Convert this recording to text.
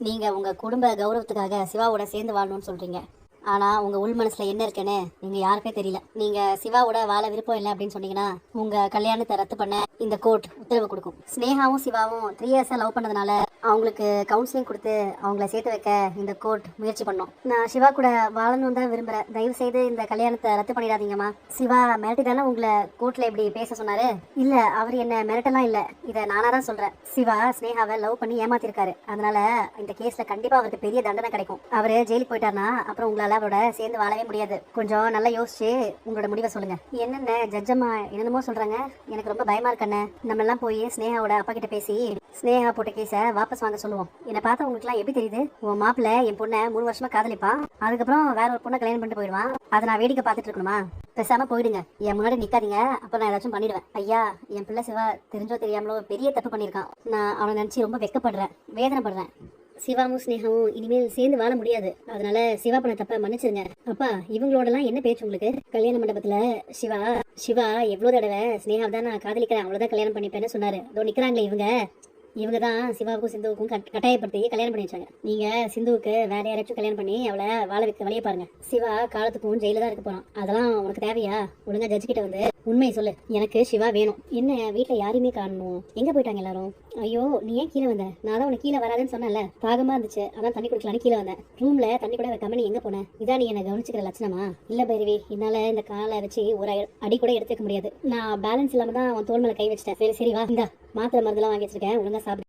நீங்கள் உங்கள் குடும்ப கௌரவத்துக்காக சிவாவோட சேர்ந்து வாழணும்னு சொல்கிறீங்க ஆனால் உங்கள் உள் மனசில் என்ன இருக்குன்னு நீங்கள் யாருக்கே தெரியல. நீங்கள் சிவாவோட வாழ விருப்பம் இல்லை அப்படின்னு சொன்னீங்கன்னா உங்கள் கல்யாணத்தை ரத்து பண்ண இந்த கோர்ட் உத்தரவு கொடுக்கும். ஸ்னேகாவும் சிவாவும் த்ரீ இயர்ஸாக லவ் பண்ணதுனால அவங்களுக்கு கவுன்சிலிங் கொடுத்து அவங்கள சேர்த்து வைக்க இந்த கோர்ட் முயற்சி பண்ணோம். நான் சிவா கூட வாழணும் தான் விரும்புகிறேன் தயவு செய்து இந்த கல்யாணத்தை ரத்து பண்ணிடாதீங்கம்மா. சிவா மிரட்டி தானே உங்களை கோர்ட்டில் இப்படி பேச சொன்னாரு? இல்லை அவர் என்ன மிரட்டெல்லாம் இல்லை. இதை நானாக தான் சொல்கிறேன் சிவா ஸ்னேகாவை லவ் பண்ணி ஏமாத்திருக்காரு. அதனால இந்த கேஸில் கண்டிப்பாக அவருக்கு பெரிய தண்டனை கிடைக்கும். அவர் ஜெயிலுக்கு போயிட்டாருன்னா அப்புறம் உங்களால் அவரோட சேர்ந்து வாழவே முடியாது. கொஞ்சம் நல்லா யோசிச்சு உங்களோட முடிவை சொல்லுங்க. என்னென்ன ஜட்ஜம்மா என்னென்னமோ சொல்றாங்க. எனக்கு ரொம்ப பயமா இருக்கண்ணே நம்ம எல்லாம் போய் ஸ்னேகாவோட அப்பா கிட்ட பேசி ஸ்னேகா போட்ட கேஸை வாபஸ் வாங்க சொல்லுவோம். என்னை பார்த்தா உங்களுக்குலாம் எப்படி தெரியுது? உன் மாப்பிள்ள என் பொண்ணை மூணு வருஷமா காதலிப்பான் அதுக்கப்புறம் வேற ஒரு பொண்ணை கல்யாணம் பண்ணிட்டு போயிடுவான் அதை நான் வேடிக்கை பார்த்துட்டு இருக்கணுமா? பேசாம போயிடுங்க. என் முன்னாடி நிக்காதீங்க. அப்ப நான் ஏதாச்சும் பண்ணிடுவேன். ஐயா என் பிள்ளை சிவா தெரிஞ்சோ தெரியாமலோ பெரிய தப்பு பண்ணியிருக்கான். நான் அவனை நினைச்சு ரொம்ப வெக்கப்படுறேன். வேதனைப்படுறேன். சிவாவும் ஸ்னேகாவும் இனிமேல் சேர்ந்து வாழ முடியாது. அதனால சிவா பண்ண தப்ப மன்னிச்சிருங்க. அப்பா இவங்களோடலாம் என்ன பேச்சு உங்களுக்கு? கல்யாண மண்டபத்துல சிவா சிவா எவ்வளவு தடவை ஸ்னேகா தான் நான் காதலிக்கிறேன் அவ்வளவுதான் கல்யாணம் பண்ணிப்பேன்னு சொன்னாரு. இதோ நிக்கிறாங்களே இவங்க. இவங்க தான் சிவாவுக்கும் சிந்துவுக்கும் கட்- கட்டாயப்படுத்தி கல்யாணம் பண்ணி வச்சாங்க. நீங்க சிந்துவுக்கு வேற யாராச்சும் கல்யாணம் பண்ணி அவளை வாழ வைக்க வழிய பாருங்க. சிவா காலத்துக்கும் ஜெயில தான் இருக்க போறான். அதெல்லாம் உனக்கு தேவையா? ஒழுங்கா ஜட்ஜ் கிட்ட வந்து உண்மையை சொல்லு. எனக்கு சிவா வேணும். என்ன வீட்டில் யாரையுமே காணணும். எங்க போயிட்டாங்க எல்லாரும்? ஐயோ நீ ஏன் கீழே வந்த? நான் தான் உனக்கு கீழே வராதுன்னு சொன்னேன்ல. தாகமா இருந்துச்சு. அதான் தண்ணி குடிக்கலான்னு கீழே வந்தேன். ரூம்ல தண்ணி கூட வைக்காம நீ எங்க போன? இதான் நீ என்ன கவனிச்சுக்கிற லட்சணமா? இல்ல பைரவி என்னால இந்த காலை வச்சு ஒரு அடி- அடி கூட எடுத்துக்க முடியாது. நான் பேலன்ஸ் இல்லாம தான் உன் தோல் மேல கை வச்சிட்டேன். சரி சரி வா. இந்த. மாத்திரை மருந்துலாம் வாங்கி வச்சிருக்கேன் ஒழுங்காக சாப்பிடு.